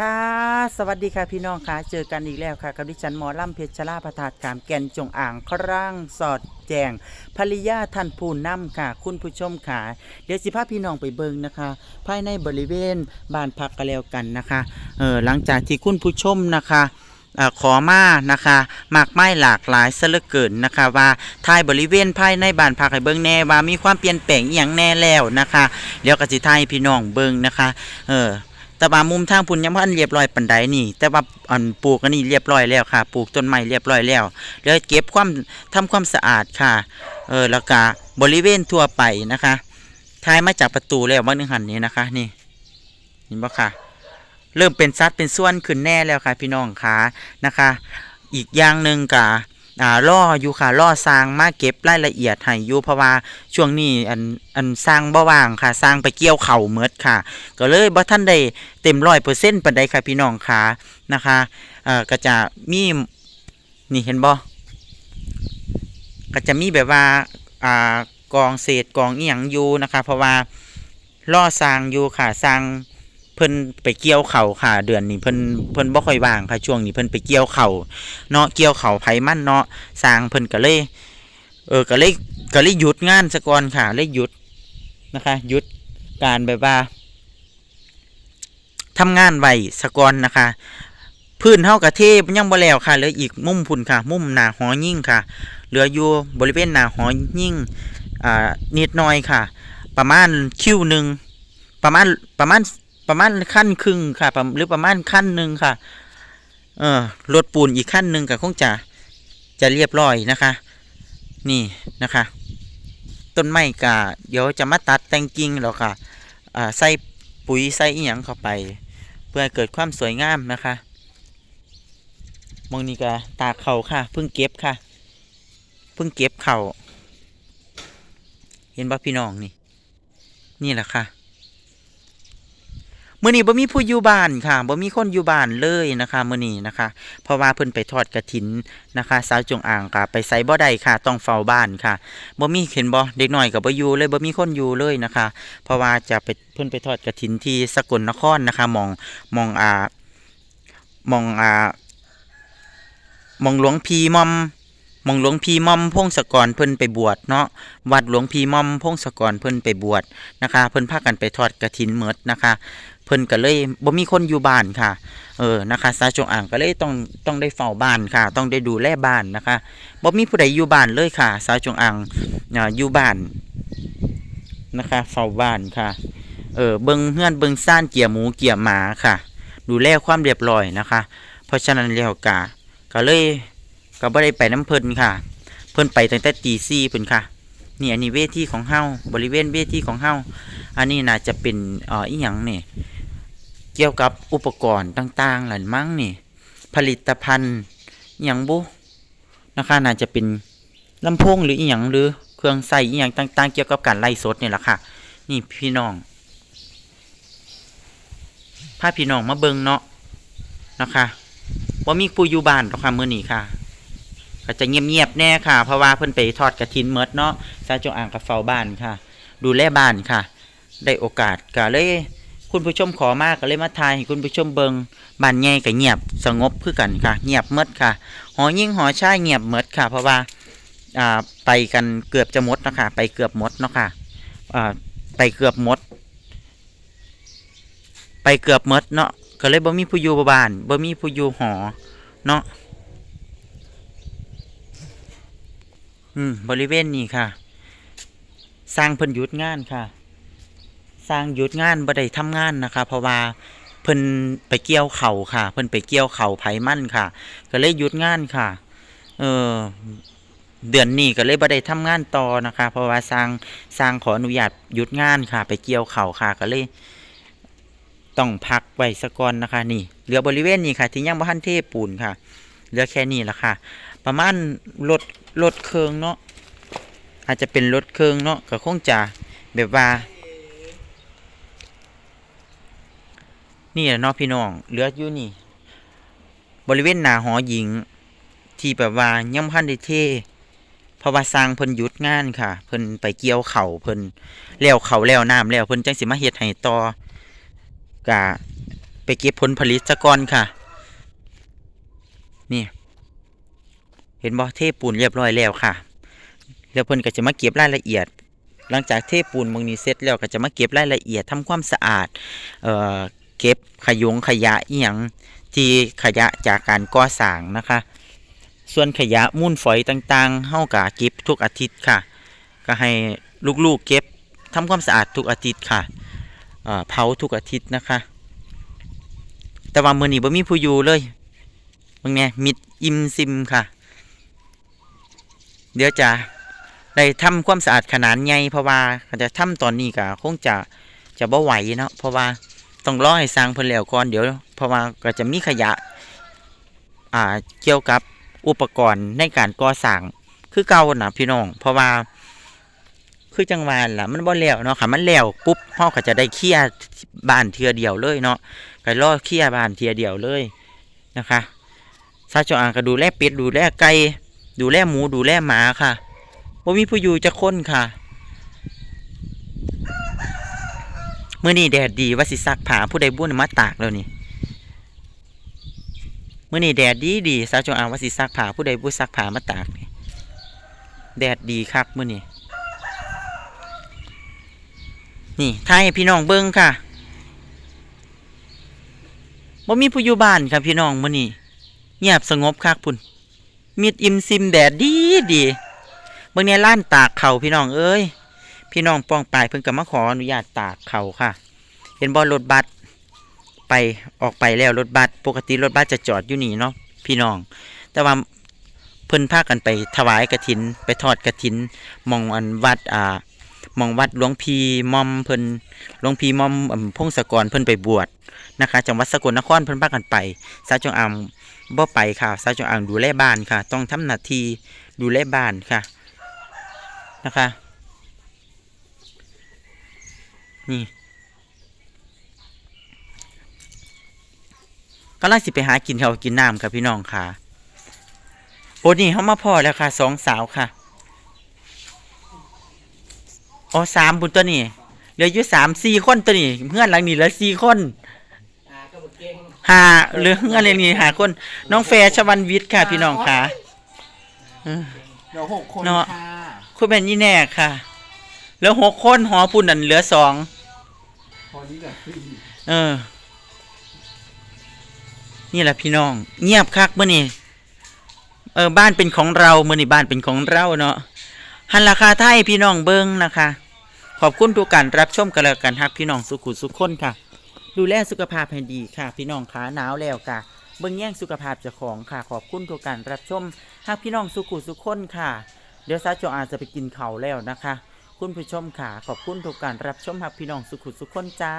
ค่ะสวัสดีค่ะพี่น้องค่ะเจอกันอีกแล้วค่ะกับดิฉันหมอล่ำเพชรชลาประทาดขามแก่นจงอ่างคร่างสอดแจงภริยาท่านผู้นำค่ะ คุณผู้ชมค่ะเดี๋ยวสิพาพี่น้องไปเบิงนะคะ ภายในบริเวณบ้านพักกันแล้วกันนะคะเออหลังจากที่คุณผู้ชมนะคะอขอมานะคะมากไม้หลากหลายเหลือเกินนะคะว่าท้ายบริเวณภายในบ้านพักให้เบิ่งแน่ว่ามีความเปลี่ยนแปลงอย่างแน่แล้วนะคะเดี๋ยวกสิทายพี่น้องเบิ่งนะคะเออ แต่ว่ามุมทางพุ่นยังบ่ทันเรียบร้อยปานใดนี่ แต่ว่าอันปลูกอันนี้เรียบร้อยแล้วค่ะ ปลูกต้นไม้เรียบร้อยแล้วเดี๋ยวเก็บความทำความสะอาดค่ะเออแล้วก็บริเวณทั่วไปนะคะท้ายมาจากประตูแล้วบานึงหันนี้นะคะ นี่เห็นบ่ค่ะ เริ่มเป็นซัดเป็นส่วนขึ้นแน่แล้วค่ะ พี่น้องค่ะนะคะ อีกอย่างหนึ่งกะ อ่าล่ออยู่ค่ะล่อสร้างมาเก็บรายละเอียดให้อยู่เพราะว่าช่วงนี้อันอันสร้างบ่ว่างค่ะ สร้างไปเกี่ยวเข่าเมิดค่ะ ก็เลยบ่ท่านได้เต็มร้อยเปอร์เซ็นต์ปันใดค่ะพี่น้องค่ะนะคะเอ่อก็จะมีนี่เห็นบ่ก็จะมีแบบว่าอ่ากองเศษกองอีหยังอยู่นะคะ เพราะว่าล่อสร้างอยู่ค่ะสร้าง เพิ่นไปเกี่ยวเข่าค่ะ เดือนนี้เพิ่นเพิ่นบ่ค่อยว่างค่ะช่วงนี้เพิ่นไปเกี่ยวเข่าเนาะเกี่ยวเข่าไผมันเนาะสร้างเพิ่นก็เลยเออก็เลยก็เลยหยุดงานซะก่อนค่ะเลยหยุดนะคะหยุดการแบบว่าทำงานไว้สะกอนนะคะพื้นเท่ากระเทยังบ่แล้วค่ะเหลืออีกมุมพุ่นค่ะ มุมหนาหอยิ่งค่ะ เหลืออยู่บริเวณหนาหอยิ่งอ่านิดหน่อยค่ะ ประมาณคิวหนึ่งประมาณประมาณ ประมาณขั้นครึ่งค่ะ หรือประมาณขั้นหนึ่งค่ะ เออรถปูนอีกขั้นหนึ่งก็คงจะจะเรียบร้อยนะคะ นี่นะคะ ต้นไม้กะเดี๋ยวจะมาตัดแต่งกิ่งแล้วค่ะอ่าใส่ปุ๋ยใส่อีหยังเข้าไป เพื่อเกิดความสวยงามนะคะมองนี่ก็ตากเข่าค่ะเพิ่งเก็บค่ะเพิ่งเก็บเขาเห็นป่พี่น้องนี่ นี่แหละค่ะ มื่อนี้บ่มีผู้อยู่บ้านค่ะบ่มีคนอยู่บ้านเลยนะคะมื่อนี้นะคะ เพราะว่าเพิ่นไปทอดกระถินนะคะ สาวจงอ่างค่ะ ไปไสบ่ได้ค่ะ ต้องเฝ้าบ้านค่ะบ่มีเห็นบ่เด็กน้อยก็บ่อยู่เลยบ่มีคนอยู่เลยนะคะ เพราะว่าจะไปเพิ่นไปทอดกระถินที่สกลนครนะคะมองมองอ่ามองอ่ามองหลวงพีมอมมองหลวงพีมอมพงศกรเพิ่นไปบวชเนาะวัดหลวงพีมอมพงศกรเพิ่นไปบวชนะคะ เพิ่นพากันไปทอดกระถินเมดนะคะ เพิ่นก็เลยบ่มีคนอยู่บ้านค่ะ เออนะคะสาจงอ่างก็เลยต้องต้องได้เฝ้าบ้านค่ะ ต้องได้ดูแลบ้านนะคะบ่มีผู้ใดอยู่บ้านเลยค่ะสาจงอ่างอยู่บ้านนะคะ เฝ้าบ้านค่ะ เออเบิงเฮือนเบิงซ่านเกี่ยหมูเกี่ยหมาค่ะ ดูแลความเรียบร้อยนะคะ เพราะฉะนั้นแล้วกาก็เลยก็บ่ได้ไปน้ำเพิ่นค่ะ เพิ่นไปตั้งแต่ตีสี่เพิ่นค่ะนี่อันนี้เวทีของเฮาบริเวณเวทีของเฮาอันนี้น่าจะเป็นเอ่ออีหยังนี่ เกี่ยวกับอุปกรณ์ต่างๆหลันมั้งนี่ ผลิตภัณฑ์อหยังบุนะคะน่าจะเป็นลำโพงหรืออีหยังหรือเครื่องใส่อีหยังต่าง ๆ เกี่ยวกับการไล่สดนี่แหละค่ะ นี่พี่น้องพาพี่น้องมาเบิงเนาะนะคะว่ามีผู้อยู่บ้านหรอกค่ะมื้อนี้ค่ะก็จะเงียบๆแน่ค่ะ เพราะว่าเพิ่นไปทอดกระถินเมดเนาะซาจงอ่างกับเฝ้าบ้านค่ะ ดูแลบ้านค่ะ ได้โอกาสก็เลย คุณผู้ชมขอมากก็เลยมาทายให้คุณผู้ชมเบิงบ้านใหญ่ก็เงียบสงบคือกันค่ะ เงียบเมดค่ะ หอยิ่งหอชายเงียบเมดค่ะ เพราะว่าอ่าไปกันเกือบจะหมดเนาะคะไปเกือบหมดเนาะค่ะอ่าไปเกือบหมด ไปเกือบหมดเนาะก็เลยบ่มีผู้อยู่บ้านบ่มีผู้อยู่หอเนาะอืมบริเวณนี้ค่ะ สร้างเพิ่นหยุดงานค่ะ สร้างหยุดงานบ่ได้ทำงานนะคะ เพราะว่าเพิ่นไปเกี่ยวเข่าค่ะ เพิ่นไปเกี่ยวเข่าไผมั่นค่ะ ก็เลยหยุดงานค่ะ เออเดือนนี้ก็เลยบ่ได้ทำงานต่อนะคะ เพราะว่าสร้างสร้างขออนุญาตหยุดงานค่ะ ไปเกี่ยวเข่าค่ะก็เลยต้องพักไว้สะก่อนนะคะ นี่เหลือบริเวณนี้ค่ะ ที่ยังบ่ทันเทปูนค่ะเหลือแค่นี้ละค่ะ ประมาณรถรถเครื่องเนาะอาจจะเป็นรถเครื่องเนาะก็คงจะแบบว่า นี่แหละเนาะพี่น้องเหลืออยู่นี่ บริเวณหน้าหอหญิง ที่แบบว่ายังบ่ทันได้เทเพราะว่าสร้างเพิ่นหยุดงานค่ะ เพิ่นไปเกี่ยวเข่าเพิ่นแล้วเข่าแล้วน้ำแล้วเพิ่นจังสิมาเฮ็ดให้ต่อกะไปเก็บผลผลิตซะก่อนค่ะ นี่ เห็นบ่เทปูนเรียบร้อยแล้วค่ะ แล้วเพิ่นก็จะมาเก็บรายละเอียด หลังจากเทปูนบางนี้เสร็จแล้วก็จะมาเก็บรายละเอียดทำความสะอาด เอ่อ เก็บขยงขยะอีหยังที่ขยะจากการก่อสร้างนะคะ ส่วนขยะมูลฝอยต่างๆเฮากะเก็บทุกอาทิตย์ค่ะ ก็ให้ลูกๆเก็บทำความสะอาดทุกอาทิตย์ค่ะเผาทุกอาทิตย์นะคะ แต่ว่ามื้อนี้บ่มีผู้อยู่เลยเบิ่งแหน่มิดอิมซิมค่ะ เดี๋ยวจะได้ทำความสะอาดขนาดใหญ่เพราะว่าจะทำตอนนี้ก็คงจะจะบ่ไหวเนาะเพราะว่า ต้องรอให้สร้างเพิ่นแล้วก่อนเดี๋ยวเพราะว่าก็จะมีขยะอ่าเกี่ยวกับอุปกรณ์ในการก่อสร้างคือเก่านะพี่น้อง เพราะว่าคือจังหวะล่ะมันบ่แล้วเนาะค่ะมันแล้วปุ๊บเฮาก็จะได้เคลียร์บ้านเทือเดียวเลยเนาะก็รอเคลียร์บ้านเทือเดียวเลยนะคะซาจงอางก็ดูแลเป็ดดูแลไก่ดูแลหมูดูแลหมาค่ะบ่มีผู้อยู่จะคนค่ะ เมื้อนี้แดดดีว่าสิซักผ้าผู้ใดบุญมาตากแล้วนี่มื่อนี้แดดดีดีสาวจงอางว่าสิซักผ้าผู้ใดผู้ซักผ้ามาตากนี่แดดดีครับมื่อนี้นี่ทายให้พี่น้องเบิ้งค่ะบ่มีผู้อยู่บ้านครับพี่น้องมื่อนี้เงียบสงบคักพุ่นมีดอิ่มซิมแดดดีดีเบิ่งเนี่ยล้านตากเข่าพี่น้องเอ้ย พี่น้องป้องปลายเพิ่นก็มาขออนุญาตตากเขาค่ะ เห็นบ่รถบัสไปออกไปแล้วรถบัสปกติรถบัสจะจอดอยู่นี่เนาะพี่น้อง แต่ว่าเพิ่นพากันไปถวายกระถิน ไปทอดกระถินมองอันวัดอ่ามองวัดหลวงพีมอมเพิ่นหลวงพีมอมพงศกรเพิ่นไปบวชนะคะ จังหวัดสกลนครเพิ่นพากันไปสาจงอางบ่ไปค่ะสาจงอางดูแลบ้านค่ะ ต้องทำหน้าที่ดูแลบ้านค่ะนะคะ นี่กำลังสิไปหากินข้าวกินน้ำค่ะพี่น้องค่ะโอ้นี่เขามาพอแล้วค่ะสองสาวค่ะอ๋อสามบุญตัวนี้เหลืออยู่สามสี่คนตัวนี้เพื่อนหลังนี้เหลือสี่คนหาเหลือเพื่อนหลังนี้หาคน น้องแฟร์ชวันวิทย์ค่ะ พี่น้องค่ะเออเดี๋ยวหกคนเนาะค่ะคุณเป็นยี่แน่ค่ะ เหลือหกคนหอพุ่นนั่นเหลือสองพอนี้เหลือสี่เออ นี่แหละพี่น้อง เงียบคักเมื่อนี่เออบ้านเป็นของเราเมื่อนี่บ้านเป็นของเราเนาะหันราคาไทยพี่น้องเบิ้งนะคะ ขอบคุณทุกการรับชมกันแล้วกันครับพี่น้องสุขุสุขคนค่ะ ดูแลสุขภาพให้ดีค่ะ พี่น้องขาหนาวแล้วค่ะเบิ้งแย่งสุขภาพเจ้าของค่ะ ขอบคุณทุกการรับชมหากพี่น้องสุขุสุขคนค่ะ เดี๋ยวซาโจอาจจะไปกินเขาแล้วนะคะ คุณผู้ชมค่ะ ขอบคุณทุกการรับชมครับพี่น้องสุขุสุขคนจ้า